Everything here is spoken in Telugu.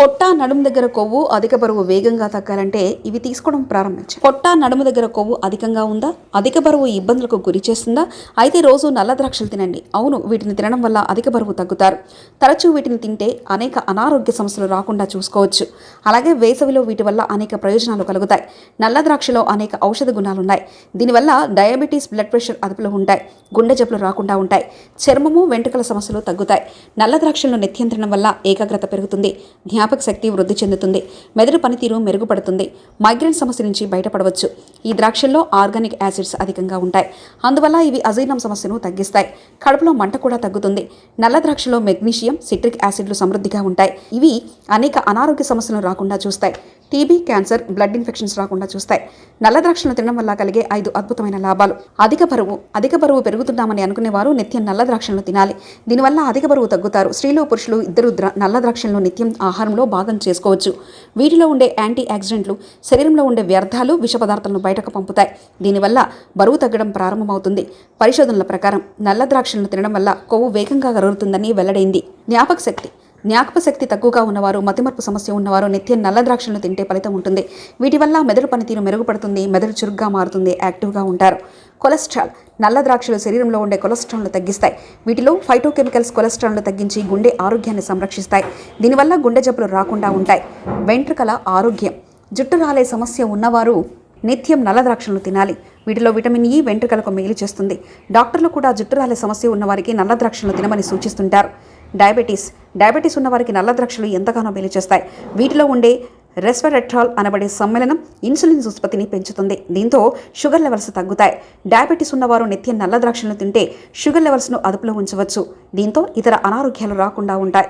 పొట్ట నడుము దగ్గర కొవ్వు అధిక బరువు వేగంగా తగ్గాలంటే ఇవి తీసుకోవడం ప్రారంభించాయి పొట్ట నడుము దగ్గర కొవ్వు అధికంగా ఉందా? అధిక బరువు ఇబ్బందులకు గురి చేస్తుందా? అయితే రోజు నల్ల ద్రాక్షలు తినండి. అవును వీటిని తినడం వల్ల అధిక బరువు తగ్గుతారు. తరచూ వీటిని తింటే అనేక అనారోగ్య సమస్యలు రాకుండా చూసుకోవచ్చు. అలాగే వేసవిలో వీటి వల్ల అనేక ప్రయోజనాలు కలుగుతాయి. నల్ల ద్రాక్షలో అనేక ఔషధ గుణాలు ఉన్నాయి దీనివల్ల డయాబెటీస్ బ్లడ్ ప్రెషర్ అదుపులో ఉంటాయి. గుండె జబ్బులు రాకుండా ఉంటాయి. చర్మము వెంట్రుకల సమస్యలు తగ్గుతాయి. నల్ల ద్రాక్షలను నిత్యం వల్ల ఏకాగ్రత పెరుగుతుంది. జ్ఞాపక శక్తి వృద్ధి చెందుతుంది. మెదడు పనితీరు మెరుగుపడుతుంది. మైగ్రేన్ సమస్య నుంచి బయటపడవచ్చు. ఈ ద్రాక్షల్లో ఆర్గానిక్ యాసిడ్స్ అధికంగా ఉంటాయి. అందువల్ల ఇవి అజీర్ణం సమస్యను తగ్గిస్తాయి. కడుపులో మంట కూడా తగ్గుతుంది. నల్ల ద్రాక్షలో మెగ్నీషియం సిట్రిక్ యాసిడ్లు సమృద్ధిగా ఉంటాయి. ఇవి అనేక అనారోగ్య సమస్యలను రాకుండా చూస్తాయి. టీబీ క్యాన్సర్ బ్లడ్ ఇన్ఫెక్షన్స్ రాకుండా చూస్తాయి. నల్ల ద్రాక్షలను తినడం వల్ల కలిగే ఐదు అద్భుతమైన లాభాలు. అధిక బరువు అధిక బరువు పెరుగుతున్నామని అనుకునేవారు నిత్యం నల్ల ద్రాక్షలను తినాలి. దీనివల్ల అధిక బరువు తగ్గుతారు. స్త్రీలు పురుషులు ఇద్దరు నల్ల ద్రాక్షలను నిత్యం ఆహారంలో భాగం చేసుకోవచ్చు. వీటిలో ఉండే యాంటీ ఆక్సిడెంట్లు శరీరంలో ఉండే వ్యర్థాలు విష పదార్థాలను బయటకు పంపుతాయి. దీనివల్ల బరువు తగ్గడం ప్రారంభమవుతుంది. పరిశోధనల ప్రకారం నల్ల ద్రాక్షలను తినడం వల్ల కొవ్వు వేగంగా కరుగుతుందని వెల్లడైంది. జ్ఞాపక శక్తి జ్ఞాపశక్తి తక్కువగా ఉన్నవారు మతిమరుపు సమస్య ఉన్నవారు నిత్యం నల్ల ద్రాక్షలను తింటే ఫలితం ఉంటుంది. వీటి వల్ల మెదడు పనితీరు మెరుగుపడుతుంది మెదడు చురుగ్గా మారుతుంది యాక్టివ్గా ఉంటారు. కొలెస్ట్రాల్ నల్ల ద్రాక్షలు శరీరంలో ఉండే కొలెస్ట్రాల్ను తగ్గిస్తాయి. వీటిలో ఫైటోకెమికల్స్ కొలెస్ట్రాల్ను తగ్గించి గుండె ఆరోగ్యాన్ని సంరక్షిస్తాయి. దీనివల్ల గుండె జబ్బులు రాకుండా ఉంటాయి. వెంట్రుకల ఆరోగ్యం. జుట్టు రాలే సమస్య ఉన్నవారు నిత్యం నల్ల ద్రాక్షలను తినాలి. వీటిలో విటమిన్ ఇ వెంట్రుకలకు మేలు చేస్తుంది. డాక్టర్లు కూడా జుట్టు రాలే సమస్య ఉన్నవారికి నల్ల ద్రాక్షలను తినమని సూచిస్తుంటారు. డయాబెటీస్. డయాబెటీస్ ఉన్నవారికి నల్ల ద్రాక్షలు ఎంతగానో మేలు చేస్తాయి. వీటిలో ఉండే రెస్వెరెట్రాల్ అనబడే సమ్మేళనం ఇన్సులిన్ ఉత్పత్తిని పెంచుతుంది. దీంతో షుగర్ లెవెల్స్ తగ్గుతాయి. డయాబెటీస్ ఉన్నవారు నిత్యం నల్ల ద్రాక్షలను తింటే షుగర్ లెవెల్స్ను అదుపులో ఉంచవచ్చు. దీంతో ఇతర అనారోగ్యాలు రాకుండా ఉంటాయి.